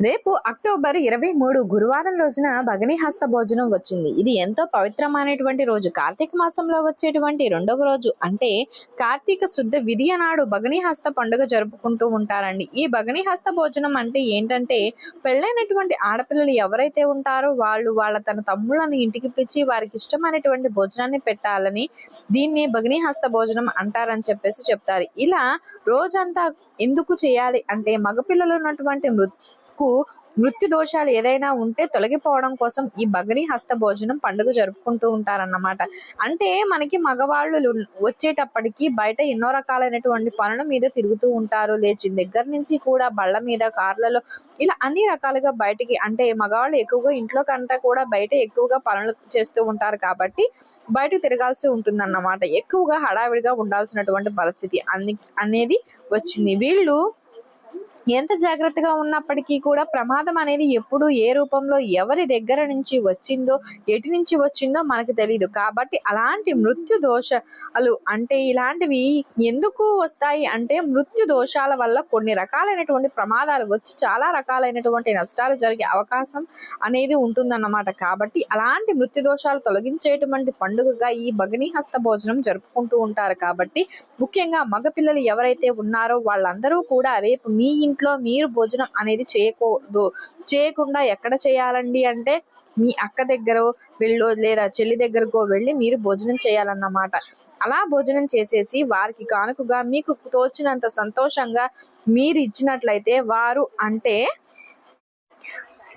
రేపు అక్టోబర్ ఇరవై మూడు గురువారం రోజున భగనీహస్త భోజనం వచ్చింది. ఇది ఎంతో పవిత్రమైనటువంటి రోజు. కార్తీక మాసంలో వచ్చేటువంటి రెండవ రోజు. అంటే కార్తీక శుద్ధ విధియ నాడు భగనీహస్త పండుగ జరుపుకుంటూ ఉంటారండి. ఈ భగనీహస్త భోజనం అంటే ఏంటంటే పెళ్ళైనటువంటి ఆడపిల్లలు ఎవరైతే ఉంటారో వాళ్ళు వాళ్ళ తన తమ్ముళ్ళని ఇంటికి పిలిచి వారికి ఇష్టమైనటువంటి భోజనాన్ని పెట్టాలని దీన్ని భగనీహస్త భోజనం అంటారని చెప్పేసి చెప్తారు. ఇలా రోజంతా ఎందుకు చేయాలి అంటే మగపిల్లలు ఉన్నటువంటి మృ కు మృత్యు దోషాలు ఏదైనా ఉంటే తొలగిపోవడం కోసం ఈ భగని హస్త భోజనం పండుగ జరుపుకుంటూ ఉంటారన్నమాట. అంటే మనకి మగవాళ్ళు వచ్చేటప్పటికి బయట ఎన్నో రకాలైనటువంటి పనుల మీద తిరుగుతూ ఉంటారు. లేచి దగ్గర నుంచి కూడా బళ్ళ మీద కార్లలో ఇలా అన్ని రకాలుగా బయటికి అంటే మగవాళ్ళు ఎక్కువగా ఇంట్లో కంటే కూడా బయట ఎక్కువగా పనులు చేస్తూ ఉంటారు కాబట్టి బయట తిరగాల్సి ఉంటుందన్నమాట. ఎక్కువగా హడావిడిగా ఉండాల్సినటువంటి పరిస్థితి అన్ని అనేది వచ్చింది. వీళ్ళు ఎంత జాగ్రత్తగా ఉన్నప్పటికీ కూడా ప్రమాదం అనేది ఎప్పుడు ఏ రూపంలో ఎవరి దగ్గర నుంచి వచ్చిందో ఎటు నుంచి వచ్చిందో మనకు తెలియదు కాబట్టి అలాంటి మృత్యు దోషాలు అంటే ఇలాంటివి ఎందుకు వస్తాయి అంటే మృత్యు దోషాల వల్ల కొన్ని రకాలైనటువంటి ప్రమాదాలు వచ్చి చాలా రకాలైనటువంటి నష్టాలు జరిగే అవకాశం అనేది ఉంటుందన్నమాట. కాబట్టి అలాంటి మృత్యు దోషాలు తొలగించేటువంటి పండుగగా ఈ భగని హస్త భోజనం జరుపుకుంటూ ఉంటారు. కాబట్టి ముఖ్యంగా మగపిల్లలు ఎవరైతే ఉన్నారో వాళ్ళందరూ కూడా రేపు మీ ఇంటి ఇంట్లో మీరు భోజనం అనేది చేయకూడదు. చేయకుండా ఎక్కడ చేయాలండి అంటే మీ అక్క దగ్గర వెళ్ళో లేదా చెల్లి దగ్గరకో వెళ్ళి మీరు భోజనం చేయాలన్నమాట. అలా భోజనం చేసేసి వారికి కానుకగా మీకు తోచినంత సంతోషంగా మీరు ఇచ్చినట్లయితే వారు అంటే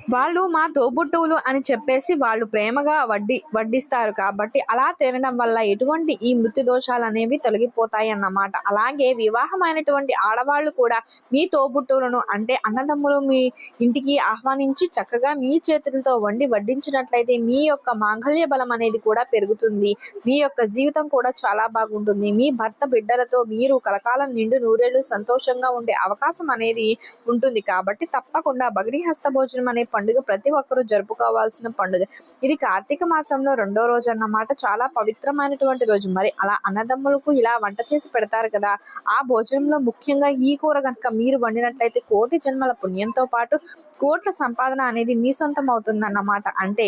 వాళ్ళు మా తోబుట్టువులు అని చెప్పేసి వాళ్ళు ప్రేమగా వడ్డి వడ్డిస్తారు కాబట్టి అలా తినడం వల్ల ఎటువంటి ఈ మృత్యు దోషాలు అనేవి తొలగిపోతాయి అన్నమాట. అలాగే వివాహమైనటువంటి ఆడవాళ్ళు కూడా మీ తోబుట్టువులను అంటే అన్నదమ్ములు మీ ఇంటికి ఆహ్వానించి చక్కగా మీ చేతులతో వండి వడ్డించినట్లయితే మీ యొక్క మాంగళ్య బలం అనేది కూడా పెరుగుతుంది. మీ యొక్క జీవితం కూడా చాలా బాగుంటుంది. మీ భర్త బిడ్డలతో మీరు కలకాలం నిండు నూరేళ్ళు సంతోషంగా ఉండే అవకాశం అనేది ఉంటుంది కాబట్టి తప్పకుండా బగరి హస్త భోజనం అనే పండుగ ప్రతి ఒక్కరూ జరుపుకోవాల్సిన పండుగ. ఇది కార్తీక మాసంలో రెండో రోజు అన్నమాట. చాలా పవిత్రమైనటువంటి రోజు. మరి అలా అన్నదమ్ములకు ఇలా వంట చేసి పెడతారు కదా ఆ భోజనంలో ముఖ్యంగా ఈ కూర కనుక మీరు వండినట్లయితే కోటి జన్మల పుణ్యంతో పాటు కోట్ల సంపాదన అనేది మీ సొంతం అవుతుందన్నమాట అంటే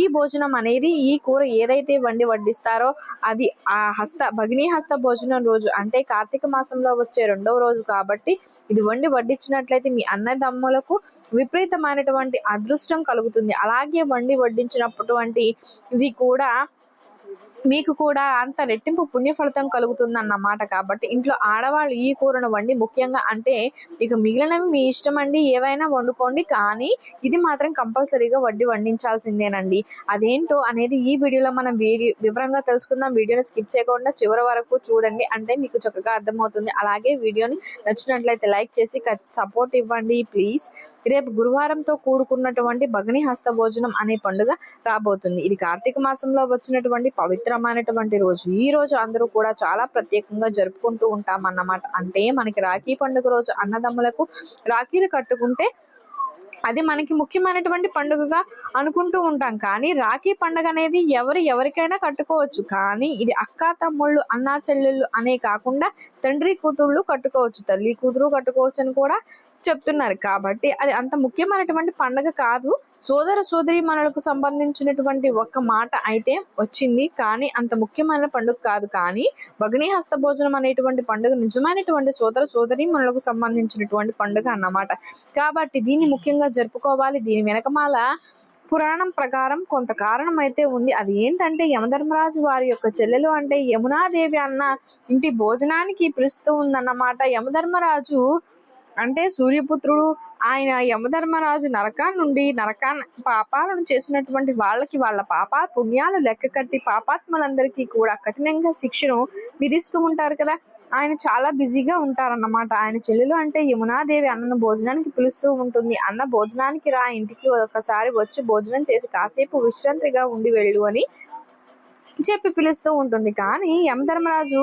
ఈ భోజనం అనేది ఈ కూర ఏదైతే వండి వడ్డిస్తారో అది ఆ హస్త భగిని హస్త భోజనం రోజు. అంటే కార్తీక మాసంలో వచ్చే రెండవ రోజు కాబట్టి ఇది వండి వడ్డించినట్లయితే మీ అన్నదమ్ములకు విపరీతమైనటువంటి అదృష్టం కలుగుతుంది. అలాగే వండి వడ్డించినటువంటి ఇది కూడా మీకు కూడా అంత రెట్టింపు పుణ్య ఫలితం కలుగుతుంది అన్నమాట కాబట్టి ఇంట్లో ఆడవాళ్ళు ఈ కూరను వండి ముఖ్యంగా అంటే ఇక మిగిలినవి మీ ఇష్టం అండి ఏవైనా వండుకోండి. కానీ ఇది మాత్రం కంపల్సరీగా వడ్డీ వండించాల్సిందేనండి అదేంటో అనేది ఈ వీడియోలో మనం వీడియో వివరంగా తెలుసుకుందాం. వీడియోని స్కిప్ చేయకుండా చివరి వరకు చూడండి. అంటే మీకు చక్కగా అర్థమవుతుంది. అలాగే వీడియోని నచ్చినట్లయితే లైక్ చేసి సపోర్ట్ ఇవ్వండి ప్లీజ్. రేపు గురువారంతో కూడుకున్నటువంటి భగని హస్త భోజనం అనే పండుగ రాబోతుంది. ఇది కార్తీక మాసంలో వచ్చినటువంటి పవిత్రమైనటువంటి రోజు. ఈ రోజు అందరూ కూడా చాలా ప్రత్యేకంగా జరుపుకుంటూ ఉంటాం అన్నమాట అంటే మనకి రాఖీ పండుగ రోజు అన్నదమ్ములకు రాఖీలు కట్టుకుంటే అది మనకి ముఖ్యమైనటువంటి పండుగగా అనుకుంటూ ఉంటాం. కానీ రాఖీ పండుగ అనేది ఎవరు ఎవరికైనా కట్టుకోవచ్చు. కానీ ఇది అక్క తమ్ముళ్ళు అన్నా చెల్లెళ్ళు అనే కాకుండా తండ్రి కూతుళ్ళు కట్టుకోవచ్చు. తల్లి కూతురు కట్టుకోవచ్చు అని కూడా చెప్తున్నారు. కాబట్టి అది అంత ముఖ్యమైనటువంటి పండుగ కాదు. సోదర సోదరి మనలకు సంబంధించినటువంటి ఒక్క మాట అయితే వచ్చింది. కానీ అంత ముఖ్యమైన పండుగ కాదు. కానీ భగ్ని హస్త భోజనం అనేటువంటి పండుగ నిజమైనటువంటి సోదర సోదరి మనలకు సంబంధించినటువంటి పండుగ అన్నమాట. కాబట్టి దీన్ని ముఖ్యంగా జరుపుకోవాలి. దీని వెనకమాల పురాణం ప్రకారం కొంత కారణం అయితే ఉంది. అది ఏంటంటే యమధర్మరాజు వారి యొక్క చెల్లెలు అంటే యమునాదేవి అన్న ఇంటి భోజనానికి పిలుస్తూ ఉందన్నమాట. యమధర్మరాజు అంటే సూర్యపుత్రుడు ఆయన యమధర్మరాజు నరకా నుండి నరకా పాపాలను చేసినటువంటి వాళ్ళకి వాళ్ళ పాప పుణ్యాలు లెక్క కట్టి పాపాత్మలందరికీ కూడా కఠినంగా శిక్షను విధిస్తూ ఉంటారు కదా. ఆయన చాలా బిజీగా ఉంటారన్నమాట. ఆయన చెల్లెలు అంటే యమునాదేవి అన్నను భోజనానికి పిలుస్తూ ఉంటుంది. అన్న భోజనానికి రా ఇంటికి ఒకసారి వచ్చి భోజనం చేసి కాసేపు విశ్రాంతిగా ఉండి వెళ్ళు అని చెప్పి పిలుస్తూ ఉంటుంది. కానీ యమధర్మరాజు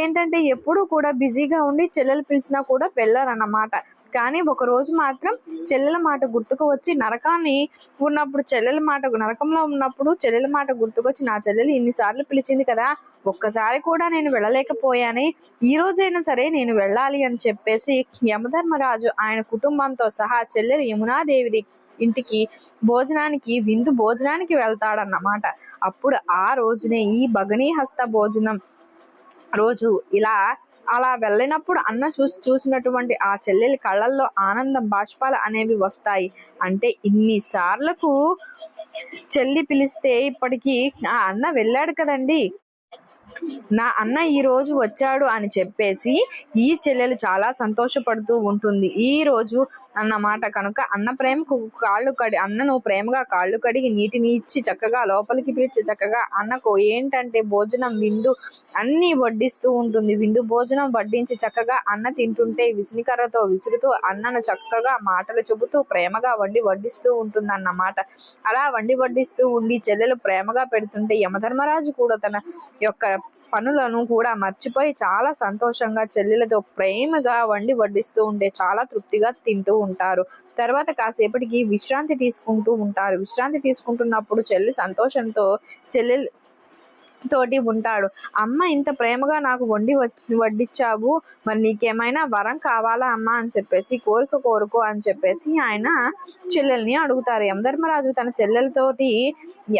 ఏంటంటే ఎప్పుడూ కూడా బిజీగా ఉండి చెల్లెలు పిలిచినా కూడా వెళ్ళారన్నమాట. కానీ ఒక రోజు మాత్రం చెల్లెల మాట గుర్తుకు వచ్చి నరకాన్ని ఉన్నప్పుడు చెల్లెల మాట నరకంలో ఉన్నప్పుడు చెల్లెల మాట గుర్తుకొచ్చి నా చెల్లెలు ఇన్నిసార్లు పిలిచింది కదా ఒక్కసారి కూడా నేను వెళ్ళలేకపోయాని ఈ రోజైనా సరే నేను వెళ్ళాలి అని చెప్పేసి యమధర్మరాజు ఆయన కుటుంబంతో సహా చెల్లెలు యమునాదేవిది ఇంటికి భోజనానికి విందు భోజనానికి వెళ్తాడన్నమాట. అప్పుడు ఆ రోజునే ఈ భగనీ హస్త భోజనం. రోజు ఇలా అలా వెళ్ళినప్పుడు అన్న చూసి చూసినటువంటి ఆ చెల్లెలి కళ్ళల్లో ఆనందం బాష్పాలు అనేవి వస్తాయి. అంటే ఇన్ని సార్లకు చెల్లి పిలిస్తే ఇప్పటికీ ఆ అన్న వెళ్ళాడు కదండి. నా అన్న ఈ రోజు వచ్చాడు అని చెప్పేసి ఈ చెల్లెలు చాలా సంతోషపడుతూ ఉంటుంది. ఈ రోజు అన్నమాట కనుక అన్న ప్రేమకు కాళ్ళు కడి అన్నను ప్రేమగా కాళ్ళు కడిగి నీటిని ఇచ్చి చక్కగా లోపలికి పిలిచి చక్కగా అన్నకు ఏంటంటే భోజనం విందు అన్ని వడ్డిస్తూ ఉంటుంది. విందు భోజనం వడ్డించి చక్కగా అన్న తింటుంటే విసినికర్రతో విసురుతూ అన్నను చక్కగా మాటలు చెబుతూ ప్రేమగా వండి వడ్డిస్తూ ఉంటుంది అన్నమాట అలా వండి వడ్డిస్తూ ఉండి చెల్లెలు ప్రేమగా పెడుతుంటే యమధర్మరాజు కూడా తన యొక్క పనులను కూడా మర్చిపోయి చాలా సంతోషంగా చెల్లెలతో ప్రేమగా వండి వడ్డిస్తూ ఉంటే చాలా తృప్తిగా తింటూ ఉంటారు. తర్వాత కాసేపటికి విశ్రాంతి తీసుకుంటూ ఉంటారు. విశ్రాంతి తీసుకుంటున్నప్పుడు చెల్లి సంతోషంతో చెల్లెలు తోటి ఉంటాడు. అమ్మ ఇంత ప్రేమగా నాకు వండి వడ్డిచ్చావు. మరి నీకేమైనా వరం కావాలా అమ్మ? అని చెప్పేసి కోరిక కోరుకో అని చెప్పేసి ఆయన చెల్లెల్ని అడుగుతారు. యమధర్మరాజు తన చెల్లెలతోటి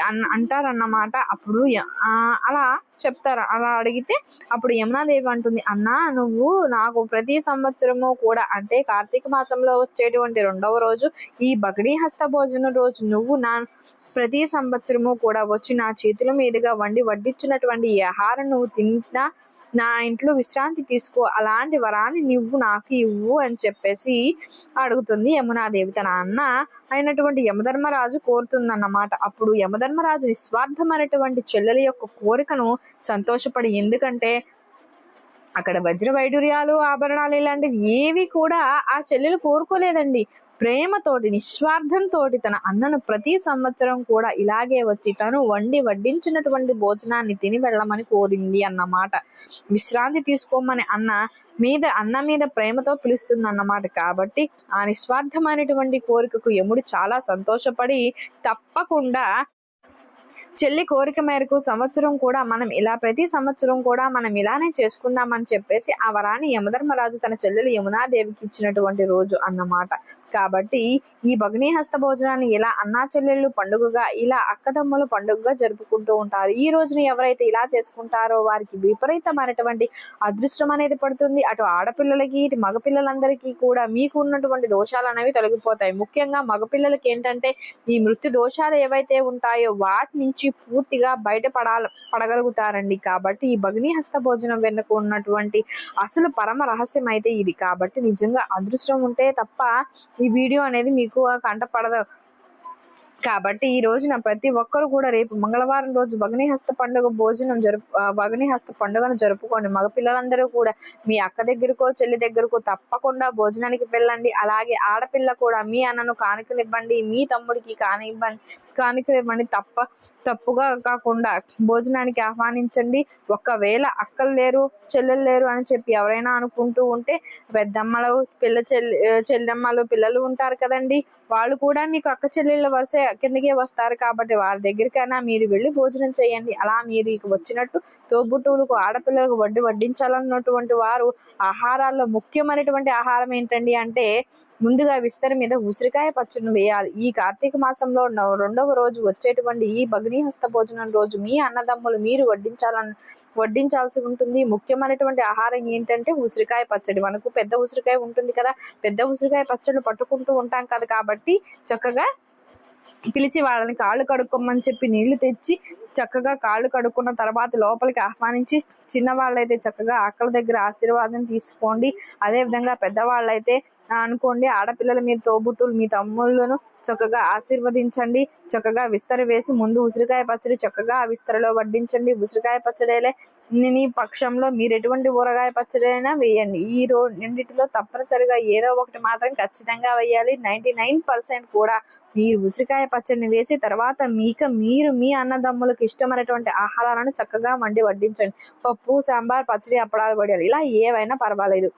అన్- అంటారన్నమాట అప్పుడు అలా చెప్తారు. అలా అడిగితే అప్పుడు యమునాదేవి అంటుంది అన్నా నువ్వు నాకు ప్రతి సంవత్సరము కూడా అంటే కార్తీక మాసంలో వచ్చేటువంటి రెండవ రోజు ఈ బగడీ హస్త భోజనం రోజు నువ్వు నా ప్రతి సంవత్సరము కూడా వచ్చి నా చేతుల మీదుగా వండి వడ్డించినటువంటి ఈ ఆహారం నువ్వు తిన్నా నా ఇంట్లో విశ్రాంతి తీసుకో అలాంటి వరాన్ని నువ్వు నాకు ఇవ్వు అని చెప్పేసి అడుగుతుంది యమునాదేవి తన అన్న అయినటువంటి యమధర్మరాజు కోరుతుందన్నమాట. అప్పుడు యమధర్మరాజు నిస్వార్థమైనటువంటి చెల్లెల యొక్క కోరికను సంతోషపడి ఎందుకంటే అక్కడ వజ్ర వైడూర్యాలు ఆభరణాలు ఇలాంటివి ఏవి కూడా ఆ చెల్లెలు కోరుకోలేదండి. ప్రేమతోటి నిస్వార్థంతో తన అన్నను ప్రతి సంవత్సరం కూడా ఇలాగే వచ్చి తను వండి వడ్డించినటువంటి భోజనాన్ని తిని వెళ్ళమని కోరింది అన్నమాట. విశ్రాంతి తీసుకోమని అన్న మీద అన్న మీద ప్రేమతో పిలుస్తుంది అన్నమాట కాబట్టి ఆ నిస్వార్థమైనటువంటి కోరికకు యముడు చాలా సంతోషపడి తప్పకుండా చెల్లి కోరిక మేరకు సంవత్సరం కూడా మనం ఇలా ప్రతి సంవత్సరం కూడా మనం ఇలానే చేసుకుందామని చెప్పేసి ఆ వరాన్ని యమధర్మరాజు తన చెల్లెలు యమునాదేవికి ఇచ్చినటువంటి రోజు అన్నమాట. కాబట్టి ఈ భగినీ హస్త భోజనాన్ని ఇలా అన్నా చెల్లెళ్ళు పండుగగా ఇలా అక్కదమ్మలు పండుగగా జరుపుకుంటూ ఉంటారు. ఈ రోజున ఎవరైతే ఇలా చేసుకుంటారో వారికి విపరీతమైనటువంటి అదృష్టం అనేది పడుతుంది. అటు ఆడపిల్లలకి ఇటు మగపిల్లలందరికీ కూడా మీకు ఉన్నటువంటి దోషాలు అనేవి తొలగిపోతాయి. ముఖ్యంగా మగపిల్లలకి ఏంటంటే ఈ మృత్యు దోషాలు ఏవైతే ఉంటాయో వాటి నుంచి పూర్తిగా బయటపడాల పడగలుగుతారండి. కాబట్టి ఈ భగినీ హస్త భోజనం వెనుక ఉన్నటువంటి అసలు పరమ రహస్యం అయితే ఇది. కాబట్టి నిజంగా అదృష్టం ఉంటే తప్ప ఈ వీడియో అనేది మీకు ఎక్కువ కంటపడదు కాబట్టి ఈ రోజున ప్రతి ఒక్కరు కూడా రేపు మంగళవారం రోజు భగ్నిహస్త పండుగ భోజనం జరుపు భగ్నిహస్త పండుగను జరుపుకోండి. మగ పిల్లలందరూ కూడా మీ అక్క దగ్గరకో చెల్లి దగ్గరకో తప్పకుండా భోజనానికి వెళ్ళండి. అలాగే ఆడపిల్ల కూడా మీ అన్నను కానుకలివ్వండి మీ తమ్ముడికి కానివ్వండి కానుకలివ్వండి తప్ప తప్పుగా కాకుండా భోజనానికి ఆహ్వానించండి. ఒకవేళ అక్కలు లేరు చెల్లెలు లేరు అని చెప్పి ఎవరైనా అనుకుంటూ ఉంటే పెద్దమ్మలు పిల్ల చెల్లి చెల్లెమ్మలు పిల్లలు ఉంటారు కదండి. వాళ్ళు కూడా మీకు అక్క చెల్లెళ్ళ వరుస కిందకే వస్తారు కాబట్టి వారి దగ్గరికైనా మీరు వెళ్ళి భోజనం చేయండి. అలా మీరు వచ్చినట్టు తోబుట్టువులకు ఆడపిల్లలకు వడ్డీ వడ్డించాలన్నటువంటి వారు ఆహారాల్లో ముఖ్యమైనటువంటి ఆహారం ఏంటండి అంటే ముందుగా విస్తరి మీద ఉసిరికాయ పచ్చడిని వేయాలి. ఈ కార్తీక మాసంలో రెండవ రోజు వచ్చేటువంటి ఈ భగినీ హస్త భోజనం రోజు మీ అన్నదమ్ములు మీరు వడ్డించాలని వడ్డించాల్సి ఉంటుంది. ముఖ్యమైనటువంటి ఆహారం ఏంటంటే ఉసిరికాయ పచ్చడి. మనకు పెద్ద ఉసిరికాయ ఉంటుంది కదా పెద్ద ఉసిరికాయ పచ్చడి పట్టుకుంటూ ఉంటాం కదా కాబట్టి చక్కగా పిలిచి వాళ్ళని కాళ్ళు కడుక్కోమని చెప్పి నీళ్ళు తెచ్చి చక్కగా కాళ్ళు కడుక్కున్న తర్వాత లోపలికి ఆహ్వానించి చిన్నవాళ్ళైతే చక్కగా అక్కల దగ్గర ఆశీర్వాదం తీసుకోండి. అదే విధంగా పెద్దవాళ్ళైతే అనుకోండి ఆడపిల్లల మీ తోబుట్టులు మీ తమ్ముళ్ళను చక్కగా ఆశీర్వదించండి. చక్కగా విస్తర వేసి ముందు ఉసిరికాయ పచ్చడి చక్కగా ఆ విస్తరలో వడ్డించండి. ఉసిరికాయ పచ్చడిలే నీ పక్షంలో మీరు ఎటువంటి ఊరగాయ పచ్చడి అయినా వేయండి. ఈ రో రెండింటిలో తప్పనిసరిగా ఏదో ఒకటి మాత్రం ఖచ్చితంగా వేయాలి. నైంటీ నైన్ పర్సెంట్ కూడా మీరు ఉసిరికాయ పచ్చడిని వేసి తర్వాత మీక మీరు మీ అన్నదమ్ములకు ఇష్టమైనటువంటి ఆహారాలను చక్కగా వండి వడ్డించండి. పప్పు సాంబార్ పచ్చడి అప్పడాలు పడాలి ఇలా ఏవైనా పర్వాలేదు.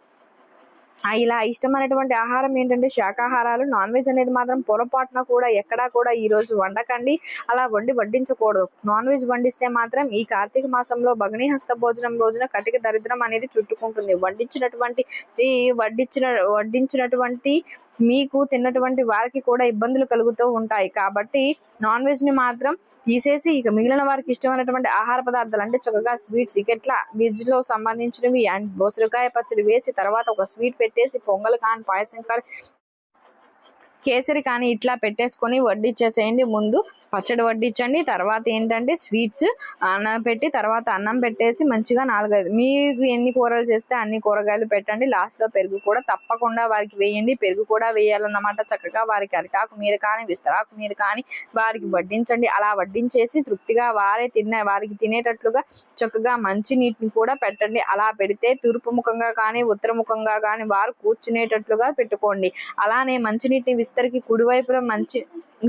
ఇలా ఇష్టమైనటువంటి ఆహారం ఏంటంటే శాకాహారాలు నాన్ వెజ్ అనేది మాత్రం పొరపాటున కూడా ఎక్కడా కూడా ఈ రోజు వండకండి. అలా వండి వడ్డించకూడదు. నాన్ వెజ్ వండిస్తే మాత్రం ఈ కార్తీక మాసంలో భగనీ హస్త భోజనం రోజున కటిక దరిద్రం అనేది చుట్టుకుంటుంది. వడ్డించినటువంటి ఈ వడ్డించిన వడ్డించినటువంటి మీకు తిన్నటువంటి వారికి కూడా ఇబ్బందులు కలుగుతూ ఉంటాయి. కాబట్టి నాన్ వెజ్ని మాత్రం తీసేసి ఇక మిగిలిన వారికి ఇష్టమైనటువంటి ఆహార పదార్థాలు అంటే చక్కగా స్వీట్స్ ఇకెట్లా వెజ్లో సంబంధించినవి అండ్ బొసరికాయ పచ్చడి వేసి తర్వాత ఒక స్వీట్ పెట్టేసి పొంగల్ కానీ పాయసం కానీ కేసరి కానీ ఇట్లా పెట్టేసుకొని వడ్డిచ్చేసేయండి ముందు. పచ్చడి వడ్డించండి. తర్వాత ఏంటంటే స్వీట్స్ అన్నం పెట్టి తర్వాత అన్నం పెట్టేసి మంచిగా నాలుగైదు మీరు ఎన్ని కూరలు చేస్తే అన్ని కూరగాయలు పెట్టండి. లాస్ట్లో పెరుగు కూడా తప్పకుండా వారికి వేయండి. పెరుగు కూడా వేయాలన్నమాట. చక్కగా వారికి అరిటాకు మీద కానీ విస్తరాకు మీద కానీ వారికి వడ్డించండి. అలా వడ్డించేసి తృప్తిగా వారే తిన్న వారికి తినేటట్లుగా చక్కగా మంచి నీటిని కూడా పెట్టండి. అలా పెడితే తూర్పు ముఖంగా కానీ ఉత్తర ముఖంగా కానీ వారు కూర్చునేటట్లుగా పెట్టుకోండి. అలానే మంచినీటిని విస్తరికి కుడివైపున మంచి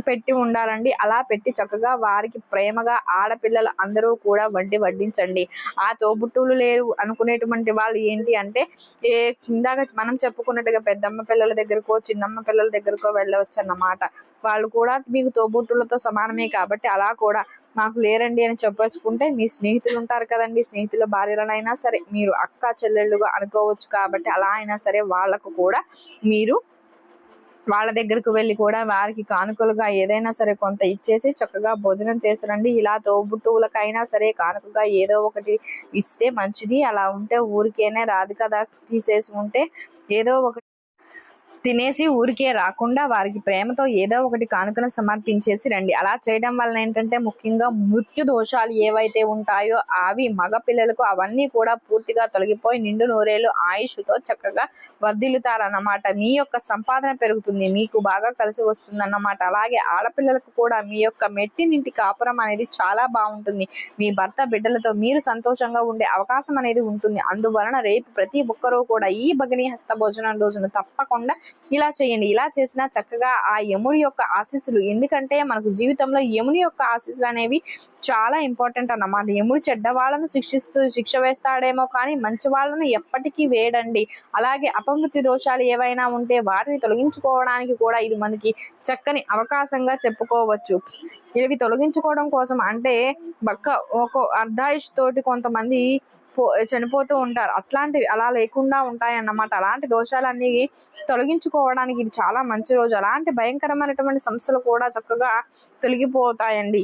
పెట్టి ఉండాలండి. అలా పెట్టి చక్కగా వారికి ప్రేమగా ఆడపిల్లలు అందరూ కూడా వండి వడ్డించండి. ఆ తోబుట్టువులు లేరు అనుకునేటువంటి వాళ్ళు ఏంటి అంటే ఏ ఇందాక మనం చెప్పుకున్నట్టుగా పెద్దమ్మ పిల్లల దగ్గరకో చిన్నమ్మ పిల్లల దగ్గరకో వెళ్ళవచ్చు అన్నమాట వాళ్ళు కూడా మీకు తోబుట్టులతో సమానమే కాబట్టి అలా కూడా మాకు లేరండి అని చెప్పేసుకుంటే మీ స్నేహితులు ఉంటారు కదండి. స్నేహితుల భార్యలనైనా సరే మీరు అక్క చెల్లెళ్ళుగా అనుకోవచ్చు కాబట్టి అలా అయినా సరే వాళ్ళకు కూడా మీరు వాళ్ళ దగ్గరకు వెళ్ళి కూడా వారికి కానుకలుగా ఏదైనా సరే కొంత ఇచ్చేసి చక్కగా భోజనం చేసిరండి. ఇలా తోబుట్టువులకైనా సరే కానుకగా ఏదో ఒకటి ఇస్తే మంచిది. అలా ఉంటే ఊరికేనే రాదు కదా తీసేసి ఉంటే ఏదో ఒకటి తినేసి ఊరికే రాకుండా వారికి ప్రేమతో ఏదో ఒకటి కానుకను సమర్పించేసి రండి. అలా చేయడం వలన ఏంటంటే ముఖ్యంగా మృత్యు దోషాలు ఏవైతే ఉంటాయో అవి మగ పిల్లలకు అవన్నీ కూడా పూర్తిగా తొలగిపోయి నిండు నూరేళ్ళు ఆయుష్తో చక్కగా వర్ధిల్లుతారన్నమాట. మీ యొక్క సంపాదన పెరుగుతుంది మీకు బాగా కలిసి వస్తుంది అన్నమాట అలాగే ఆడపిల్లలకు కూడా మీ యొక్క మెట్టినింటి కాపురం అనేది చాలా బాగుంటుంది. మీ భర్త బిడ్డలతో మీరు సంతోషంగా ఉండే అవకాశం అనేది ఉంటుంది. అందువలన రేపు ప్రతి ఒక్కరూ కూడా ఈ భగిని హస్త భోజనం రోజున తప్పకుండా ఇలా చేయండి ఇలా చేసినా చక్కగా ఆ యముని యొక్క ఆశీస్సులు. ఎందుకంటే మనకు జీవితంలో యముని యొక్క ఆశీస్సులు అనేవి చాలా ఇంపార్టెంట్ అన్నమాట. యముడు చెడ్డ వాళ్ళను శిక్షిస్తూ శిక్ష వేస్తాడేమో కానీ మంచి వాళ్ళను ఎప్పటికీ వేయడండి అలాగే అపమృత్యు దోషాలు ఏవైనా ఉంటే వాటిని తొలగించుకోవడానికి కూడా ఇది మనకి చక్కని అవకాశంగా చెప్పుకోవచ్చు. ఇవి తొలగించుకోవడం కోసం అంటే బక్క ఒక అర్ధాయుష్ తోటి కొంతమంది చనిపోతూ ఉంటారు. అట్లాంటివి అలా లేకుండా ఉంటాయి అన్నమాట అలాంటి దోషాలన్నీ తొలగించుకోవడానికి ఇది చాలా మంచి రోజు. అలాంటి భయంకరమైనటువంటి సమస్యలు కూడా చక్కగా తొలగిపోతాయండి.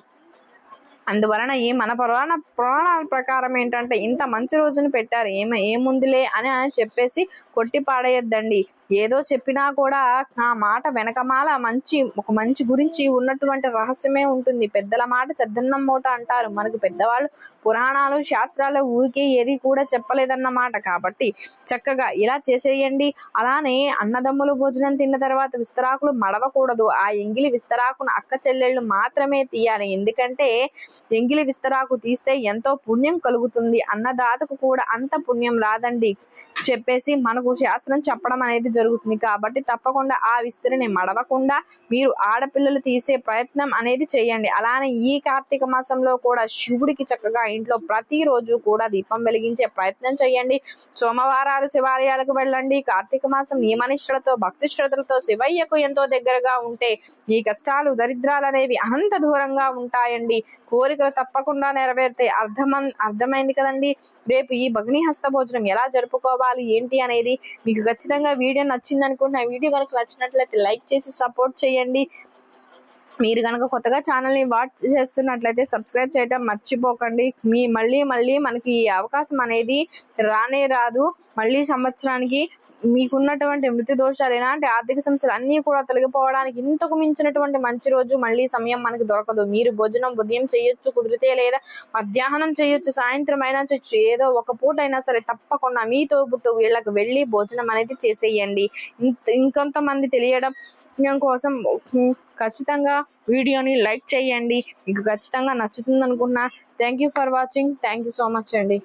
అందువలన ఈ మన పురాణ పురాణాల ప్రకారం ఏంటంటే ఇంత మంచి రోజును పెట్టారు. ఏమ ఏముందిలే అని అని చెప్పేసి కొట్టి పాడేయద్దండి ఏదో చెప్పినా కూడా ఆ మాట వెనకమాల మంచి ఒక మంచి గురించి ఉన్నటువంటి రహస్యమే ఉంటుంది. పెద్దల మాట చెద్దన్నం మూట అంటారు. మనకు పెద్దవాళ్ళు పురాణాలు శాస్త్రాలు ఊరికే ఏది కూడా చెప్పలేదన్నమాట కాబట్టి చక్కగా ఇలా చేసేయండి. అలానే అన్నదమ్ములు భోజనం తిన్న తర్వాత విస్తరాకులు మడవకూడదు. ఆ ఎంగిలి విస్తరాకును అక్క చెల్లెళ్ళు మాత్రమే తీయాలి. ఎందుకంటే ఎంగిలి విస్తరాకు తీస్తే ఎంతో పుణ్యం కలుగుతుంది. అన్నదాతకు కూడా అంత పుణ్యం రాదండి. చెప్పేసి మనకు శాస్త్రం చెప్పడం అనేది జరుగుతుంది. కాబట్టి తప్పకుండా ఆ విస్తరిని మడవకుండా మీరు ఆడపిల్లలు తీసే ప్రయత్నం అనేది చేయండి. అలానే ఈ కార్తీక మాసంలో కూడా శివుడికి చక్కగా ఇంట్లో ప్రతిరోజు కూడా దీపం వెలిగించే ప్రయత్నం చేయండి. సోమవారాలు శివాలయాలకు వెళ్ళండి. కార్తీక మాసం నియమనిష్టలతో భక్తి శ్రద్ధలతో శివయ్యకు ఎంతో దగ్గరగా ఉంటే ఈ కష్టాలు దరిద్రాలు అనేవి అనంత దూరంగా ఉంటాయండి. కోరికలు తప్పకుండా నెరవేరుతాయి అర్థమన్ అర్థమైంది కదండి. రేపు ఈ భగ్ని హస్త భోజనం ఎలా జరుపుకోవాలి ఏంటి అనేది మీకు ఖచ్చితంగా వీడియో నచ్చింది అనుకుంటున్నా వీడియో కనుక నచ్చినట్లయితే లైక్ చేసి సపోర్ట్ చేయండి. మీరు కనుక కొత్తగా ఛానల్ని వాచ్ చేస్తున్నట్లయితే సబ్స్క్రైబ్ చేయడం మర్చిపోకండి. మీ మళ్ళీ మళ్ళీ మనకి ఈ అవకాశం అనేది రానే రాదు. మళ్ళీ సంవత్సరానికి మీకున్నటువంటి మృతి దోషాలు ఎలాంటి ఆర్థిక సమస్యలు అన్నీ కూడా తొలగిపోవడానికి ఇంతకు మించినటువంటి మంచి రోజు మళ్ళీ సమయం మనకి దొరకదు. మీరు భోజనం ఉదయం చేయొచ్చు కుదిరితే లేదా మధ్యాహ్నం చేయొచ్చు సాయంత్రం అయినా చేయొచ్చు. ఏదో ఒక పూట అయినా సరే తప్పకుండా మీతో పుట్టు వీళ్ళకి వెళ్ళి భోజనం అనేది చేసేయండి. ఇంత ఇంకొంతమంది తెలియడం కోసం ఖచ్చితంగా వీడియోని లైక్ చేయండి. మీకు ఖచ్చితంగా నచ్చుతుంది అనుకున్నా thank you for watching thank you so much అండి.